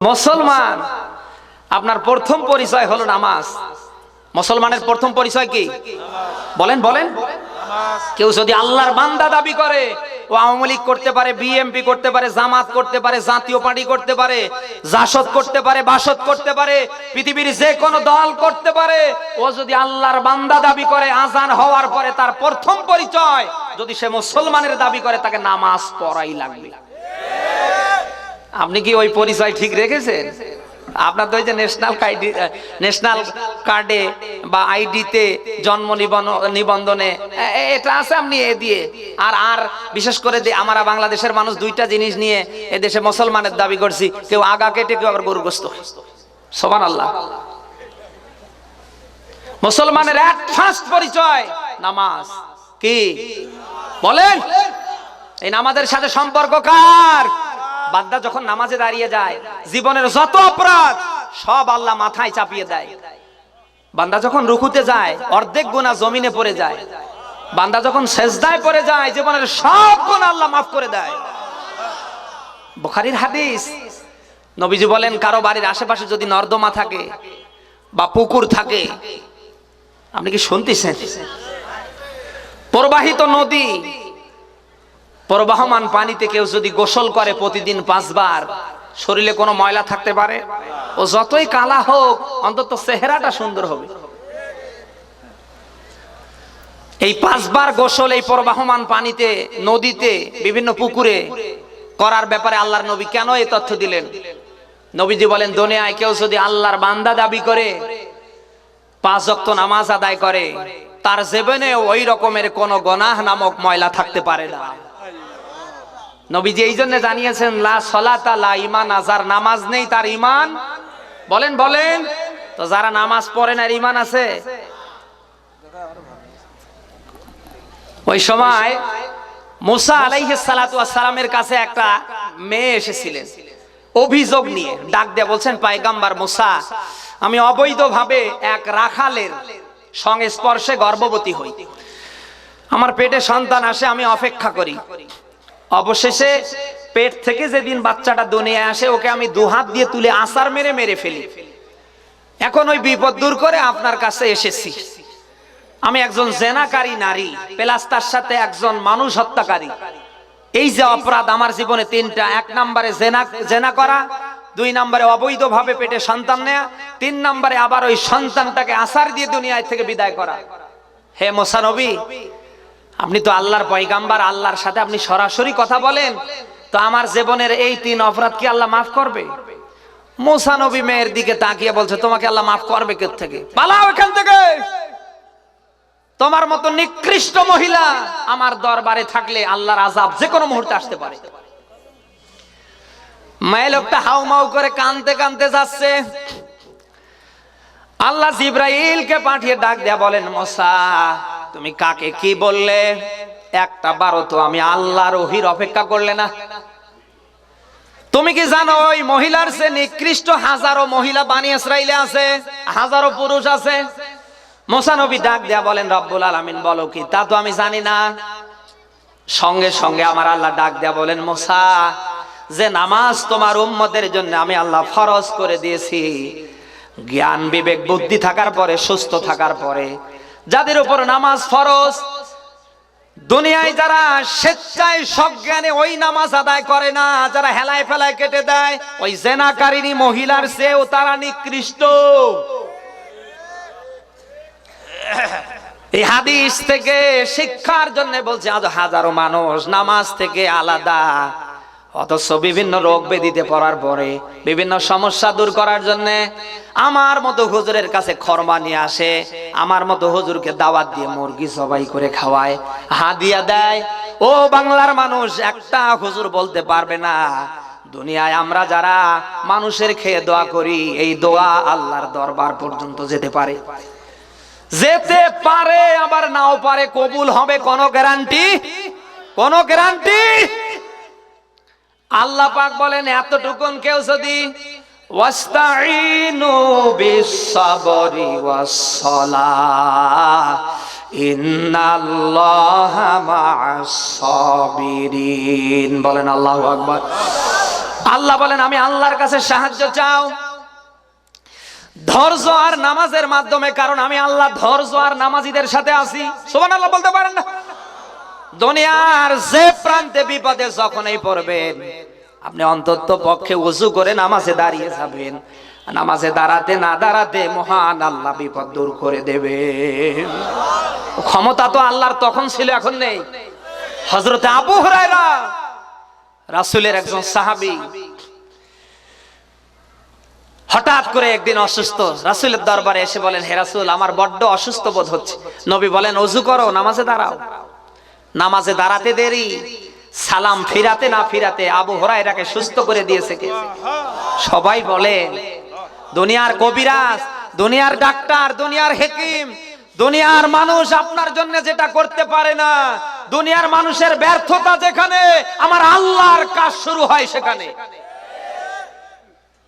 মুসলমান, আপনার প্রথম পরিচয় হলো নামাজ। মুসলমানের প্রথম পরিচয় কি? বলেন বলেন। কেউ যদি আল্লাহর বান্দা দাবি করে, ও আওয়ামী লীগ করতে পারে বিএমপি করতে পারে, জামাত করতে পারে, জাতীয় পার্টি করতে পারে, জাসদ করতে পারে, বাসদ করতে পারে, পৃথিবীর যে কোনো দল করতে পারে, ও যদি আল্লাহর বান্দা দাবি করে, আজান হওয়ার পরে তার প্রথম পরিচয়, যদি সে মুসলমানের দাবি করে, তাকে নামাজ পড়াই লাগবে। আপনি কি ওই পরিচয় ঠিক রেখেছেন? আপনার তো ন্যাশনাল কার্ডে ন্যাশনাল কার্ডে বা আইডিতে জন্ম নিবন- নিবন্ধনে এটা আছে আপনি এ দিয়ে। আর আর বিশেষ করে আমরা বাংলাদেশের মানুষ দুইটা জিনিস নিয়ে এ দেশে মুসলমানের দাবি করছি, কেউ আগা কেটে কেউ আবার গরুগ্রস্ত। সোমান আল্লাহ মুসলমানের এক ফার্স্ট পরিচয় নামাজ। কি? বলেন? এই নামাজের সাথে সম্পর্ক কার? বান্দা যখন নামাজে দাঁড়িয়ে যায়, জীবনের যত অপরাধ, সব আল্লাহ মাথায় চাপিয়ে দেয়। বান্দা যখন রুকুতে যায়, অর্ধেক গুণা জমিনে পড়ে যায়। বান্দা যখন সেজদায় পড়ে যায়, জীবনের সব গুণ আল্লাহ মাফ করে দেয়। বুখারীর হাদিস, নবীজি বলেন, কারও বাড়ির আশেপাশে যদি নর্দমা থাকে বা পুকুর থাকে, আপনি কি শুনতেছেন? প্রবাহিত নদী প্রবাহমান পানিতে কেউ যদি গোসল করে প্রতিদিন পাঁচবার, শরীরে কোনো ময়লা থাকতে পারে? ও যতই কালা হোক, অন্তত চেহারাটা সুন্দর হবে। এই পাঁচবার গোসল এই প্রবাহমান পানিতে, নদীতে, বিভিন্ন পুকুরে করার ব্যাপারে আল্লাহর নবী কেন এই তথ্য দিলেন? নবীজি বলেন, দুনিয়ায় কেউ যদি আল্লাহর বান্দা দাবি করে, পাঁচ ওয়াক্ত নামাজ আদায় করে, তার জীবনে ওই রকমের কোন গনাহ নামক ময়লা থাকতে পারে না। নবীজি এই জন্য জানিয়েছেন, লা সলাতা, লা ইমান আজার নামাজ নেই তার ইমান বলেন বলেন। তো যারা নামাজ পড়ে না ইমান আছে? ওই সময় মুসা আলাইহিস সালাতু কাছে একটা মেয়ে এসেছিলেন। অভিযোগ নিয়ে ডাক দিয়ে বলছেন, পায়গাম্বার মুসা, আমি অবৈধভাবে এক রাখালের সংস্পর্শে গর্ভবতী হই। আমার পেটে সন্তান আসে, আমি অপেক্ষা করি। অবশেষে পেট থেকে যেদিন বাচ্চাটা দুনিয়ায় আসে, ওকে আমি দুহাত দিয়ে তুলে আসার মেরে মেরে ফেলি। এখন ওই বিপদ দূর করে আপনার কাছে এসেছি। আমি একজন জেনাকারী নারী, প্লাস সাথে একজন মানুষ হত্যাকারী। এই যে অপরাধ আমার জীবনে তিনটা, এক নম্বরে জেনা জেনা করা, দুই নম্বরে অবৈধভাবে পেটে সন্তান নেয়া, তিন নম্বরে আবার ওই সন্তানটাকে আসার দিয়ে দুনিয়ায় থেকে বিদায় করা। হে মোসানবী আপনি তো আল্লাহর পয়গাম্বার, আল্লাহর সাথে আপনি সরাসরি কথা বলেন। তো আমার জীবনের এই তিন অপরাধ কি আল্লাহ মাফ করবে? মোসানবী মেয়ের দিকে তাকিয়ে বলছে, তোমাকে আল্লাহ মাফ করবে কে থেকে? পালাও এখান থেকে। তোমার মতো নিকৃষ্ট মহিলা আমার দরবারে থাকলে আল্লাহর আজাব যে কোনো মুহূর্তে আসতে পারে। মেয়ে লোকটা হাউ মাউ করে কানতে কানতে যাচ্ছে। আল্লাহ জিব্রাইলকে পাঠিয়ে ডাক দেয়া বলেন মশা তুমি কাকে কি বললে? একটা বারো তো আমি আল্লাহর ওহির অপেক্ষা করলে না। তুমি কি জানো ওই মহিলার সে নিকৃষ্ট হাজারো মহিলা বানি ইসরাইলে আছে, হাজারো পুরুষ আছে? মোসানবী ডাক দেয়া বলেন, রব্বুল আলামিন, বলো কি? তা তো আমি জানি না। সঙ্গে সঙ্গে আমার আল্লাহ ডাক দেয়া বলেন, মোসা, যে নামাজ তোমার উম্মতের জন্য আমি আল্লাহ ফরজ করে দিয়েছি। জ্ঞান, বিবেক, বুদ্ধি থাকার পরে, সুস্থ থাকার পরে যাদের উপর নামাজ ফরজ, দুনিয়ায় যারা স্বেচ্ছায় সজ্ঞানে ওই নামাজ আদায় করে না, যারা হেলায় ফেলায় কেটে দেয়, ওই জেনাকারিনী মহিলার চেয়েও তারা নিকৃষ্ট। এই হাদিস থেকে শিক্ষার জন্য বলছে, আজ হাজারো মানুষ নামাজ থেকে আলাদা। অথচ বিভিন্ন রোগ ব্যাধিতে পড়ার পরে, বিভিন্ন সমস্যা দূর করার জন্য আমার মতো হুজুরের কাছে খরমা নিয়ে আসে, আমার মতো হুজুরকে দাওয়াত দিয়ে মুরগি জবাই করে খাওয়ায়, হাদিয়া দেয়। ও বাংলার মানুষ, একটা হুজুর বলতে পারবে না, দুনিয়ায় আমরা যারা মানুষের খেয়ে দোয়া করি, এই দোয়া আল্লাহর দরবার পর্যন্ত যেতে পারে। যেতে পারে, আবার নাও পারে, কবুল হবে, কোন গ্যারান্টি কোন গ্যারান্টি আল্লাহ পাক বলেন, এতটুকুন কেউ যদি বলেন, আল্লাহু আকবার। আল্লাহ বলেন, আমি আল্লাহর কাছে সাহায্য চাও। ধৈর্য আর নামাজের মাধ্যমে, কারণ আমি আল্লাহ ধৈর্য আর নামাজিদের সাথে আছি। আল্লাহ বলতে পারেন না? দুনিয়ার যে প্রান্তে বিপদে যখনই পড়বেন, আপনি অন্তত পক্ষে উজু করে নামাজে দাঁড়িয়ে যাবেন। নামাজে দাঁড়াতে না দাঁড়াতে মহান আল্লাহ বিপদ দূর করে দেবে। ক্ষমতা তো আল্লাহর তখন ছিল, এখন নেই। হজরতে আবু হুরায়রা, রাসূলের একজন সাহাবী, হঠাৎ করে একদিন অসুস্থ, রাসূলের দরবারে এসে বলেন, হে রাসূল, আমার বড্ড অসুস্থ বোধ হচ্ছে। নবী বলেন অজু করো, নামাজে দাঁড়াও। নামাজে দাঁড়াতে দেরি, সালাম ফিরাতে না ফিরাতে আবু হুরায়রাকে সুস্থ করে দিয়েছে কে? সবাই বলেন দুনিয়ার কবিরাজ, দুনিয়ার ডাক্তার, দুনিয়ার হেকিম, দুনিয়ার মানুষ আপনার জন্য যেটা করতে পারে না। দুনিয়ার মানুষের ব্যর্থতা যেখানে, আমার আল্লাহর কাজ শুরু হয় সেখানে।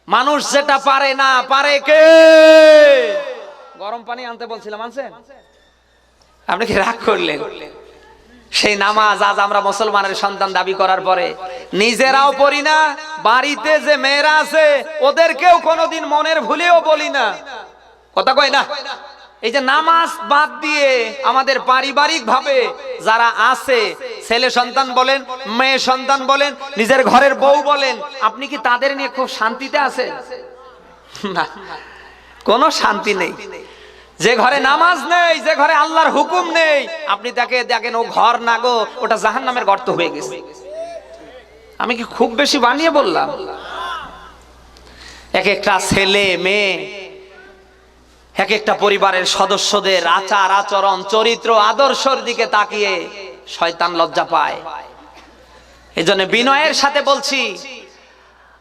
মানুষ যেটা পারে না, পারে কে? গরম পানি আনতে বলছিলাম, আনছেন? আপনি কি রাগ করলেন? সেই নামাজ আজ আমরা মুসলমানের সন্তান দাবি করার পরে নিজেরাও পড়ি না, বাড়িতে যে মেয়েরা আছে, ওদেরকেও কোনোদিন মনের ভুলেও বলি না। কথা কয় না? এই যে নামাজ বাদ দিয়ে আমাদের পারিবারিক ভাবে যারা আছে, ছেলে সন্তান বলেন, মেয়ে সন্তান বলেন, নিজের ঘরের বউ বলেন, আপনি কি তাদের নিয়ে খুব শান্তিতে আছেন? না, কোনো শান্তি নেই। যে ঘরে নামাজ নেই, যে ঘরে আল্লাহর হুকুম নেই, আপনি তাকে দেখেন, ও ঘর না গো, ওটা জাহান নামের গর্ত হয়ে গেছে। আমি কি খুব বেশি বানিয়ে বললাম? এক একটা ছেলে, মেয়ে, এক একটা পরিবারের সদস্যদের আচার, আচরণ, চরিত্র, আদর্শর দিকে তাকিয়ে শয়তান লজ্জা পায়। এজন্য বিনয়ের সাথে বলছি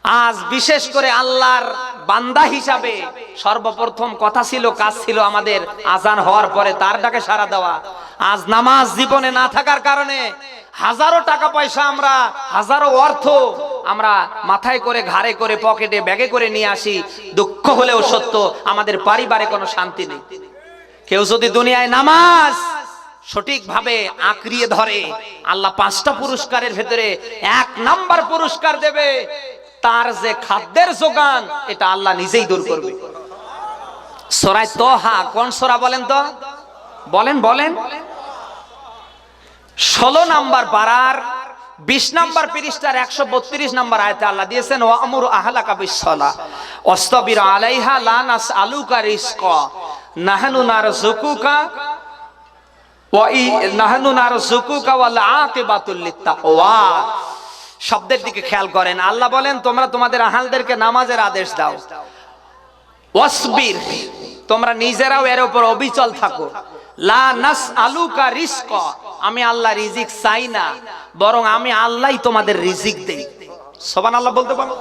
আজ বিশেষ করে আল্লাহর বান্দা হিসাবে সর্বপ্রথম কথা ছিল, কাজ ছিল আমাদের আজান হওয়ার পরে তার ডাকে সারা দেওয়া। আজ নামাজ জীবনে না থাকার কারণে হাজারো টাকা পয়সা আমরা, হাজারো অর্থ আমরা মাথায় করে, ঘাড়ে করে, পকেটে, ব্যাগে করে নিয়ে আসি। দুঃখ হলেও সত্য, আমাদের পরিবারে কোনো শান্তি নেই। কেউ যদি দুনিয়ায় নামাজ সঠিকভাবে আঁকড়িয়ে ধরে, আল্লাহ পাঁচটা পুরস্কারের ভেতরে এক নাম্বার পুরস্কার দেবে। তার যে খাদ্যের যোগান, এটা আল্লাহ নিজেই দূর করবে। সরাই তোহা, কোন সোরা বলেন তো? বলেন বলেন। ষোলো নাম্বার পাড়ার বিশ নাম্বার পৃষ্ঠার একশো বত্রিশ নাম্বার আয়তে আল্লাহ দিয়েছেন ও আমর আহলাকা বিশ্বলা অস্তবির আলাইহা লানাস আলুকা রিস্ক নাহানু নার জুকুকা নাহানু নার জুকুকা ওয়াল শব্দের দিকে খেয়াল করেন। আল্লাহ বলেন, তোমরা তোমাদের আহালদেরকে নামাজের আদেশ দাও। ওয়াসবির, তোমরা নিজেরাও এর উপর অবিচল থাকো। লা নাস আলুকা রিস্ক আমি আল্লাহ রিজিক চাই না, বরং আমি আল্লাহই তোমাদের রিজিক দেই। সবান আল্লাহ বলতে পারো?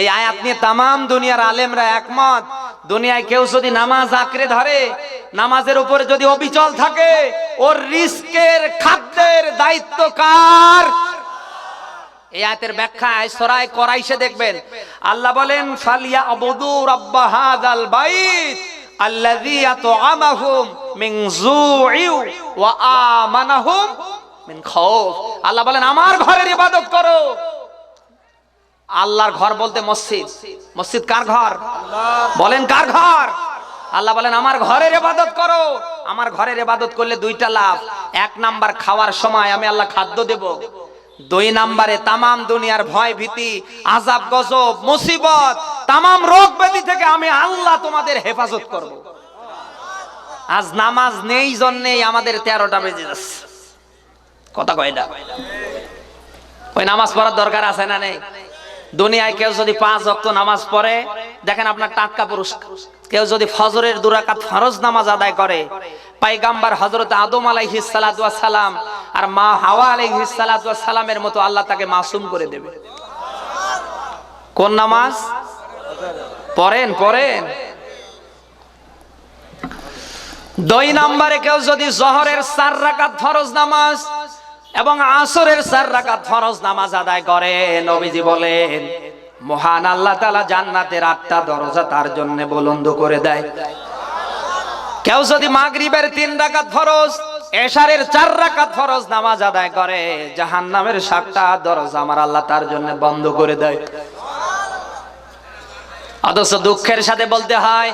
এই আয়াত নিয়ে তামাম দুনিয়ার আলেমরা একমত। দুনিয়ায় কেউ যদি নামাজ আঁকড়ে ধরে, নামাজের উপরে যদি অবিচল থাকে, ওর রিস্কের খাদ্যের দায়িত্ব কার? এই আয়াতের ব্যাখ্যায় সরাই করাইশে দেখবেন। আল্লাহ বলেন ফালিয়া আবুদু রাব্বা হাদাল বাইত আল্লাযী আত'আমাহুম মিন জু'i ওয়া আমানাহুম মিন খাউফ আল্লাহ বলেন, আমার ঘরের ইবাদত করো। আল্লাহর ঘর বলতে মসজিদ। মসজিদ কার ঘর? বলেন, কার ঘর? আল্লাহ বলেন, আমার ঘরের ইবাদত করো। আমার ঘরের ইবাদত করলে দুইটা লাভ। এক নাম্বার, খাওয়ার সময় আমি আল্লাহ খাদ্য দেব। দুই নাম্বারে তামাম দুনিয়ার ভয় ভীতি আজাব গজব, মুসিবত, তামাম রোগ ব্যাধি থেকে আমি আল্লাহ তোমাদের হেফাজত করব। আজ নামাজ নেই, জন্যেই আমাদের তেরোটা বেজে যাচ্ছে। কথা কয় না? ওই নামাজ পড়ার দরকার আছে না নেই? দুনিয়ায় কেউ যদি পাঁচ অক্ত নামাজ পড়ে, দেখেন আপনার টাটকা পুরস্কার। কেউ যদি ফজরের দুরাকাত ফরজ নামাজ আদায় করে, পাইগাম্বার হজরত আদম আলাইহি সালাম আর মা হাওয়া ওয়াস সালামের মতো আল্লাহ তাকে মাসুম করে দেবে। কোন নামাজ? পড়েন পড়েন। দুই নম্বরে কেউ যদি জহরের চার রাকাত ফরজ নামাজ এবং আসরের চার রাকাত ফরজ নামাজ আদায় করে, নবীজি বলেন মহান আল্লাহ তালা জান্নাতের আটটা দরজা তার জন্য বলন্দ করে দেয়। কেউ যদি মাগরিবের তিন ডাকাত ফরজ, এশারের চার রাকাত ফরজ নামাজ আদায় করে জাহান নামের সাতটা দরজা আমার আল্লাহ তার জন্য বন্ধ করে দেয়। অথচ দুঃখের সাথে বলতে হয়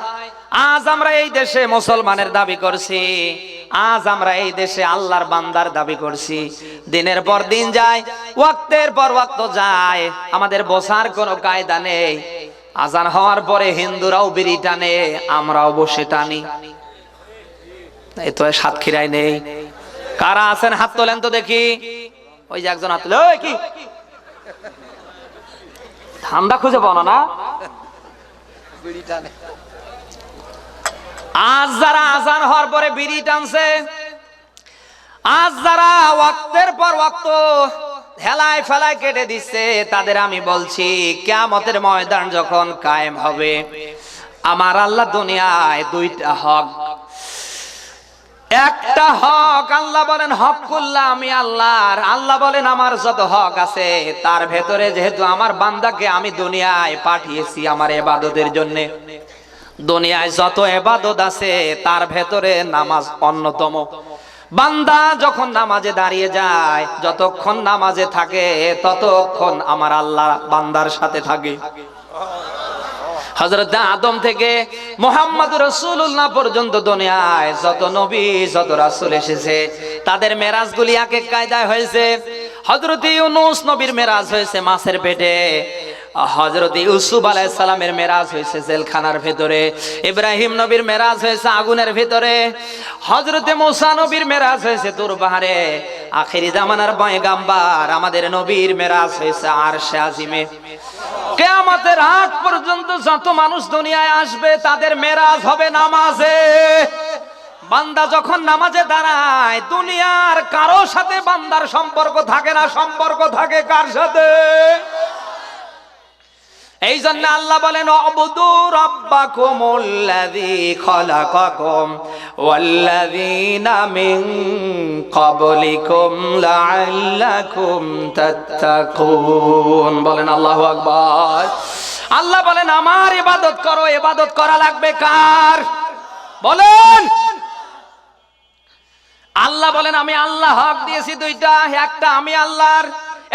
আজ আমরা এই দেশে মুসলমানের দাবি করছি। আজ আমরা এই দেশে আল্লাহর বান্দার দাবি করছি। দিনের পর দিন যায়, ওয়াক্তের পর ওয়াক্ত যায়। আমাদের বসার কোনো কায়দা নেই। আজান হওয়ার পরে হিন্দুরাও বিড়ি টানে, আমরাও বসে টানি। এই তো সাতক্ষীরায় নেই। কারা আছেন? হাত তোলেন তো দেখি। ওই যে একজন হাত তোলে, ওই কি? ঠান্ডা খুঁজে পাও না না? আজ যারা আজান হওয়ার পরে বিড়ি টানছে, আজ যারা ওয়াক্তের পর ওয়াক্ত হেলায় ফেলায় কেটে দিচ্ছে, তাদের আমি বলছি, কেয়ামতের ময়দান যখন কায়েম হবে, আমার আল্লাহ দুনিয়ায় দুইটা হক। একটা হক, আল্লাহ বলেন, হক করলাম আমি আল্লাহর। আল্লাহ বলেন, আমার যত হক আছে, তার ভেতরে যেহেতু আমার বান্দাকে আমি দুনিয়ায় পাঠিয়েছি আমার এবাদতের জন্য। দুনিয়ায় যত এবাদত আছে, তার ভেতরে নামাজ অন্যতম। বান্দা যখন নামাজে দাঁড়িয়ে যায়, যতক্ষণ নামাজে থাকে, ততক্ষণ আমার আল্লাহ বান্দার সাথে থাকে। হজরত আদম থেকে মোহাম্মদ রসুল্লাহ পর্যন্ত দুনিয়ায় যত নবী, যত রাসুল এসেছে, তাদের মেরাজ গুলি এক এক কায়দায় হয়েছে। হজরত ইউনুস নবীর মেরাজ হয়েছে মাছের পেটে। হজরত ইউসুফ আলাই সালামের মেরাজ হয়েছে জেলখানার ভেতরে, ইব্রাহিম নবীর মেরাজ হয়েছে আগুনের ভেতরে হজরতে মোসা নবীর মেরাজ হয়েছে পাহাড়ে আখেরি জামানার গাম্বার আমাদের নবীর মেরাজ হয়েছে আর সে আজিমে। কেয়ামতের আগ পর্যন্ত যত মানুষ দুনিয়ায় আসবে তাদের মেরাজ হবে নামাজে। বান্দা যখন নামাজে দাঁড়ায়, দুনিয়ার কারও সাথে বান্দার সম্পর্ক থাকে না, সম্পর্ক থাকে কার সাথে? এই জন্য আল্লাহ বলেন, অবুদু রব্বাকুমুল্লাযী খলাকাকুম ওয়াল্লাযীনা মিন ক্বাবলিকুম লাআল্লাকুম তাত্তাকুন। বলেন, আল্লাহু আকবার। আল্লাহ বলেন, আমার ইবাদত করো, ইবাদত করা লাগবে কার? বলেন। আল্লাহ বলেন, আমি আল্লাহ হক দিয়েছি দুইটা, একটা আমি আল্লাহর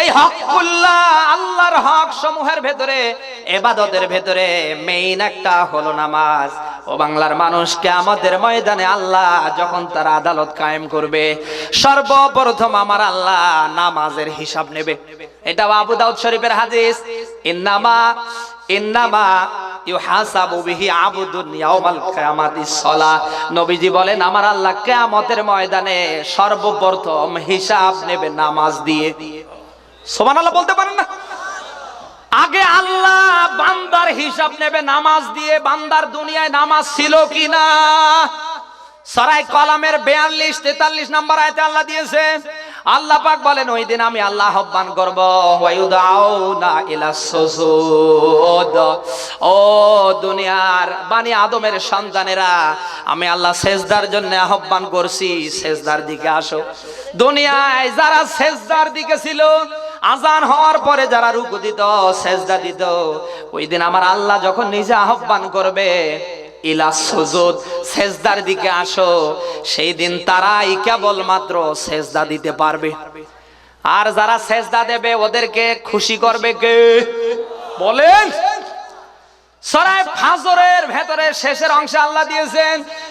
এই হকুল্লাহ আল্লাহর হক সমূহের ভেতরে, এবাদতের ভেতরে মেইন একটা হলো নামাজ। ও বাংলার মানুষকে আমাদের ময়দানে আল্লাহ যখন তার আদালত কায়েম করবে, সর্বপ্রথম আমার আল্লাহ নামাজের হিসাব নেবে। এটা আবু দাউদ শরীফের হাদিস। ইন্নামা ইন্নামা ইউহাসাবু বিহি আবুদুন ইয়াউমাল কিয়ামাতিস সালাহ নবীজি বলেন, আমার আল্লাহ কিয়ামতের ময়দানে সর্বপ্রথম হিসাব নেবে নামাজ দিয়ে। সুবহানাল্লাহ বলতে পারেন না? আগে আল্লাহ বান্দার হিসাব নেবে, নামাজ দিয়ে বান্দার দুনিয়ায় নামাজ ছিল কিনা? সরাই কলামের বেয়াল্লিশ, তেতাল্লিশ নাম্বার আয়তে আল্লাহ দিয়েছে, আল্লাহ পাক বলেন, ওই দিন আমি আল্লাহ আহ্বান করব ও দুনিয়ার বানি আদমের সন্তানেরা, আমি আল্লাহ সেজদার জন্য আহ্বান করছি, সেজদার দিকে আসো। দুনিয়ায় যারা সেজদার দিকে ছিল আজান হওয়ার পরে যারা রুকু দিত, সেজদা দিত, ওই দিন আমার আল্লাহ যখন নিজে আহ্বান করবে, ইলা সুজুদ, সেজদার দিকে আসো, সেই দিন তারাই কেবল মাত্র সেজদা দিতে পারবে। আর যারা সেজদা দেবে, ওদেরকে খুশি করবে কে? বলেন! সরাই ফাজরের ভেতরে শেষের অংশে আল্লাহ দিয়েছেন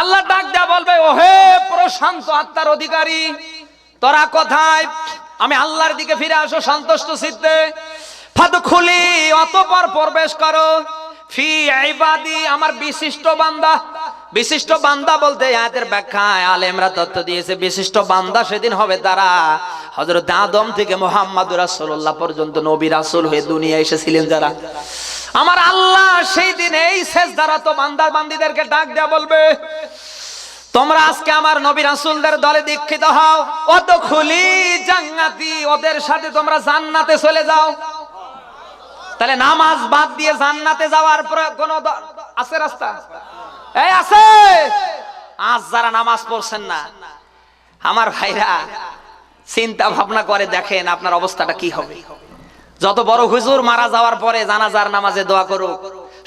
আল্লাহ ডাক দেয়া বলবে, ওহে প্রশান্ত আত্মার অধিকারী, তোরা কোথায়? আমি আল্লাহর দিকে ফিরে আসো, সন্তুষ্ট চিত্তে ফাদখুলি, অতপর প্রবেশ করো। ফি ইবাদি, আমার বিশিষ্ট বান্দা। বিশিষ্ট বান্দা বলতে আয়াতের ব্যাখ্যায় আলেমরা তথ্য দিয়েছে, বিশিষ্ট বান্দা সেদিন হবে তারা হযরত আদম থেকে মোহাম্মদ রাসূলুল্লাহ পর্যন্ত নবী রাসূল হয়ে দুনিয়া এসেছিলেন যারা। আমার আল্লাহ সেই দিন এই শেষ দ্বারা তো বান্দার বান্দিদেরকে ডাক দেয়া বলবে, তোমরা আজকে আমার নবী রাসূলদের দলে দীক্ষিত হও। অত খুলি জান্নাতি, ওদের সাথে তোমরা জান্নাতে চলে যাও। তাহলে নামাজ বাদ দিয়ে জান্নাতে যাওয়ার কোনো আছে রাস্তা? এই, আছে! আজ যারা নামাজ পড়ছেন না, আমার ভাইরা চিন্তা ভাবনা করে দেখেন আপনার অবস্থাটা কি হবে? যত বড় হুজুর মারা যাওয়ার পরে জানাজার নামাজে দোয়া করুক,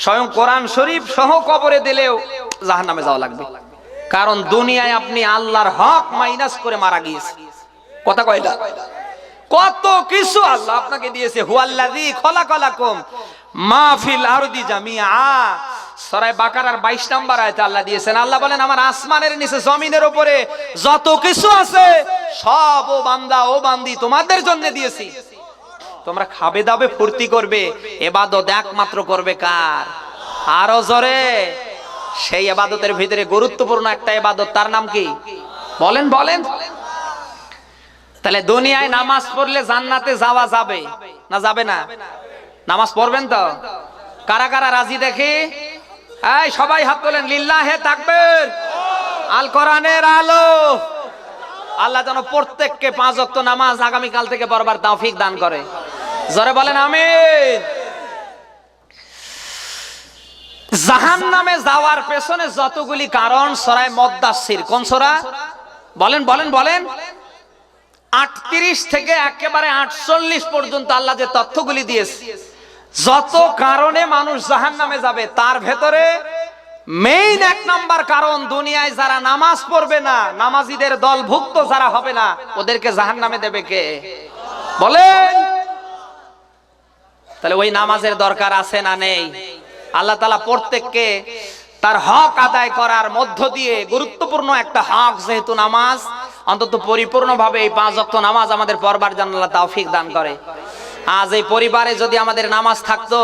স্বয়ং কোরআন শরীফ সহ কবরে দিলেও জাহান নামে যাওয়া লাগবে। কারণ দুনিয়ায় আপনি আল্লাহর হক মাইনাস করে মারা গিয়েছে কথা কয়টা কত কিছু আল্লাহ আপনাকে দিয়েছে। হুয়াল্লাযী খলাকালাকুম মা ফিল আরদি জামিআ। সরাই বাকারার 22 নাম্বার আয়াতে আল্লাহ দিয়েছেন। আল্লাহ বলেন, আমার আসমানের নিচে, জমিনের উপরে যত কিছু আছে, সব ও বান্দা ও বান্দি তোমাদের জন্য দিয়েছি। তোমরা খাবে দাবে ফুর্তি করবে, এবাদত একমাত্র করবে কার? আরও জোরে। সেই এবাদতের ভিতরে গুরুত্বপূর্ণ একটা এবাদত, তার নাম কি? বলেন বলেন। তাহলে দুনিয়ায় নামাজ পড়লে জান্নাতে যাওয়া যাবে না যাবে না? নামাজ পড়বেন তো? কারা কারা রাজি দেখি? সবাই হাত তোলেন। লিল্লাহে তাকবীর। আল কোরআনের আলো। আল্লাহ যেন প্রত্যেককে পাঁচ ওয়াক্ত নামাজ আগামী কাল থেকে পড়বার তৌফিক দান করে। জোরে বলেন, আমিন। জাহান নামে যাওয়ার পেছনে যতগুলি কারণ সরাই মদ্দাসির কোন সরা? বলেন বলেন বলেন। আটত্রিশ থেকে একেবারে আটচল্লিশ পর্যন্ত আল্লাহ যে তথ্যগুলি দিয়েছে, যত কারণে মানুষ জাহান নামে যাবে, তার ভেতরে মেইন এক নাম্বার কারণ, দুনিয়ায় যারা নামাজ পড়বে না, নামাজিদের দলভুক্ত যারা হবে না, ওদেরকে জাহান নামে দেবে কে? বলেন। তাহলে ওই নামাজের দরকার আছে না নেই? আল্লাহ তালা প্রত্যেককে তার হক আদায় করার মধ্য দিয়ে গুরুত্বপূর্ণ একটা হক, যেহেতু নামাজ অন্তত পরিপূর্ণভাবে এই পাঁচ অক্ট নামাজ আমাদের পরবার জানাল্লাহ তাওফিক দান করে। আজ এই পরিবারে যদি আমাদের নামাজ থাকতো,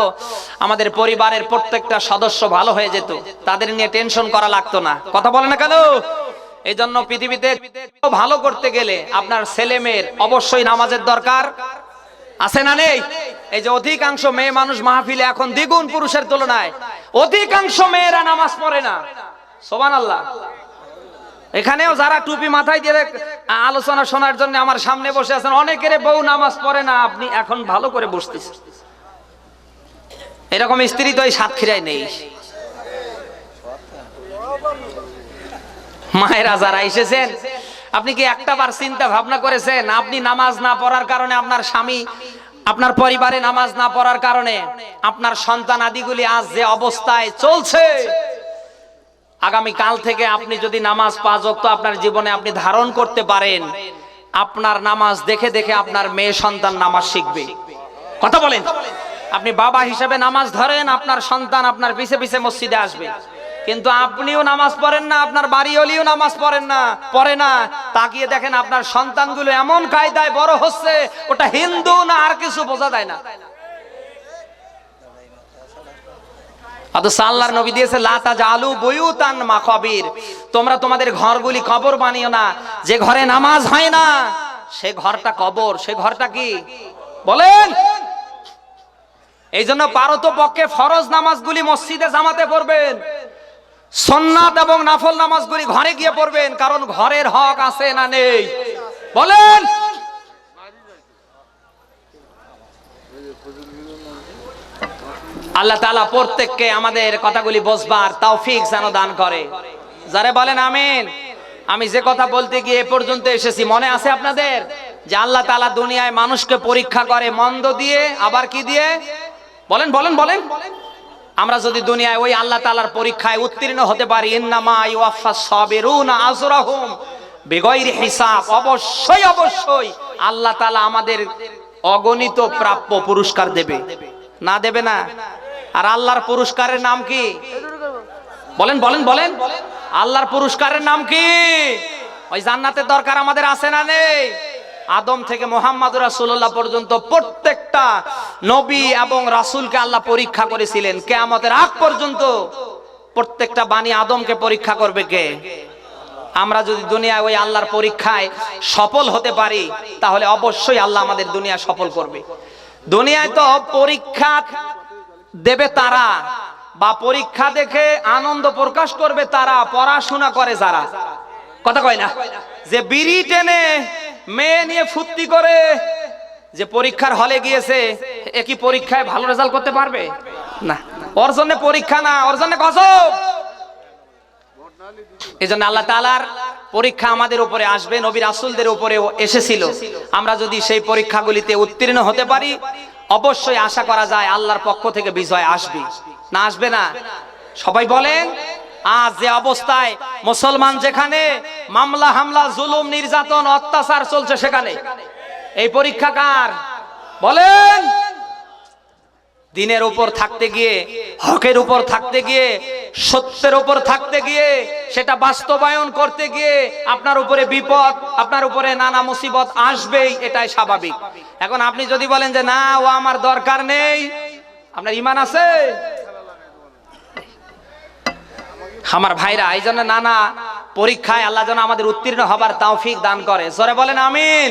আমাদের পরিবারের প্রত্যেকটা সদস্য ভালো হয়ে যেত। তাদের নিয়ে টেনশন করা লাগতো না। কথা বলে না কেন? এই জন্য পৃথিবীতে ভালো করতে গেলে আপনার ছেলে মেয়ের অবশ্যই নামাজের দরকার। আছে না নেই? এই যে অধিকাংশ মেয়ে মানুষ মাহফিলে এখন দ্বিগুণ পুরুষের তুলনায়। অধিকাংশ মেয়েরা নামাজ পড়ে না। সোবান আল্লাহ এখানেও যারা টুপি মাথায় দিয়ে আলোচনা শোনার জন্য আমার সামনে বসে আছেন, অনেকের বউ নামাজ পড়ে না, আপনি এখন ভালো করে বসতেছেন। এরকম স্ত্রী তো এই সাতক্ষীরায় নেই। মায়েরা যারা এসেছেন, আপনি কি একটা বার চিন্তা ভাবনা করেছেন, আপনি নামাজ না পড়ার কারণে আপনার স্বামী, আপনার পরিবারে নামাজ না পড়ার কারণে আপনার সন্তান আদিগুলি আজ যে অবস্থায় চলছে? আগামী থেকে আপনি যদি নামাজ পাঁচ ওয়াক্ত আপনার জীবনে আপনি ধারণ করতে পারেন, আপনার নামাজ দেখে দেখে আপনার মেয়ে সন্তান নামাজ শিখবে। কথা বলেন। আপনি বাবা হিসেবে নামাজ ধরেন, আপনার সন্তান আপনার পিছে পিছে মসজিদে আসবে। কিন্তু আপনিও নামাজ পড়েন না, আপনার বাড়িওলিও নামাজ পড়েন না, পড়ে না। তাকিয়ে দেখেন আপনার সন্তানগুলো এমন কায়দায় বড় হচ্ছে, ওটা হিন্দু না আর কিছু বোঝা যায় না। নবী দিয়েছে লাতা জালু তোমরা তোমাদের ঘরগুলি কবর না। যে ঘরে নামাজ হয় না, সে ঘরটা কবর। সে ঘরটা কি? বলেন! এই জন্য ফরজ নামাজগুলি মসজিদে জামাতে পড়বেন। সন্নাত এবং নাফল নামাজগুলি ঘরে গিয়ে পড়বেন, কারণ ঘরের হক আছে না নেই। বলেন! আল্লাহ তালা প্রত্যেককে আমাদের কথাগুলি বসবার তৌফিক যেন দান করে। যারা বলেন আমিন। আমি যে কথা বলতে গিয়ে পর্যন্ত এসেছি, মনে আছে আপনাদের? যে আল্লাহ তালা দুনিয়ায় মানুষকে পরীক্ষা করে, মন্দ দিয়ে, আবার কি দিয়ে? বলেন বলেন বলেন। আমরা যদি দুনিয়ায় ওই আল্লাহ তালার পরীক্ষায় উত্তীর্ণ হতে পারি হিসাব। অবশ্যই অবশ্যই আল্লাহ তালা আমাদের অগণিত প্রাপ্য পুরস্কার দেবে। না দেবে না? আর আল্লাহর পুরস্কারের নাম কি? বলেন বলেন বলেন। আল্লাহর পুরস্কারের নাম কি? ওই জান্নাতের দরকার আমাদের আছে না নেই? আদম থেকে মোহাম্মদ রাসুল্লাহ পর্যন্ত প্রত্যেকটা নবী এবং রাসুলকে আল্লাহ পরীক্ষা করেছিলেন। কে আমাদের আগ পর্যন্ত প্রত্যেকটা বাণী আদমকে পরীক্ষা করবে কে? আমরা যদি দুনিয়ায় ওই আল্লাহর পরীক্ষায় সফল হতে পারি, তাহলে অবশ্যই আল্লাহ আমাদের দুনিয়া সফল করবে। দুনিয়ায় তো পরীক্ষা দেবে তারা বা পরীক্ষা দেখে আনন্দ প্রকাশ করবে তারা, পড়াশোনা করে যারা। কথা কয় না? যে বিড়ি টেনে মেয়ে নিয়ে ফুর্তি করে যে পরীক্ষার হলে গিয়েছে একই পরীক্ষায় ভালো রেজাল্ট করতে পারবে? না। ওর জন্য পরীক্ষা না, ওর জন্য গজব! এই জন্য আল্লাহ তালার পরীক্ষা আমাদের উপরে আসবে, নবী রাসুলদের উপরেও এসেছিল। আমরা যদি সেই পরীক্ষাগুলিতে উত্তীর্ণ হতে পারি অবশ্যই আশা করা যায় আল্লাহর পক্ষ থেকে বিজয় আসবে। না আসবে না? সবাই বলেন, আজ যে অবস্থায় মুসলমান যেখানে মামলা, হামলা, জুলুম, নির্যাতন, অত্যাচার চলছে সেখানে, এই পরীক্ষা কার বলেন দিনের উপর থাকতে গিয়ে, হকের উপর থাকতে গিয়ে, সত্যের উপর থাকতে গিয়ে, সেটা বাস্তবায়ন করতে গিয়ে আপনার উপরে বিপদ, আপনার উপরে নানা মুসিবত আসবেই, এটাই স্বাভাবিক। এখন আপনি যদি বলেন যে, না, ও আমার দরকার নেই। আপনার ইমান আছে? আমার ভাইরা, এই জন্য নানা পরীক্ষায় আল্লাহ যেন আমাদের উত্তীর্ণ হবার তৌফিক দান করে। জোরে বলেন, আমিন।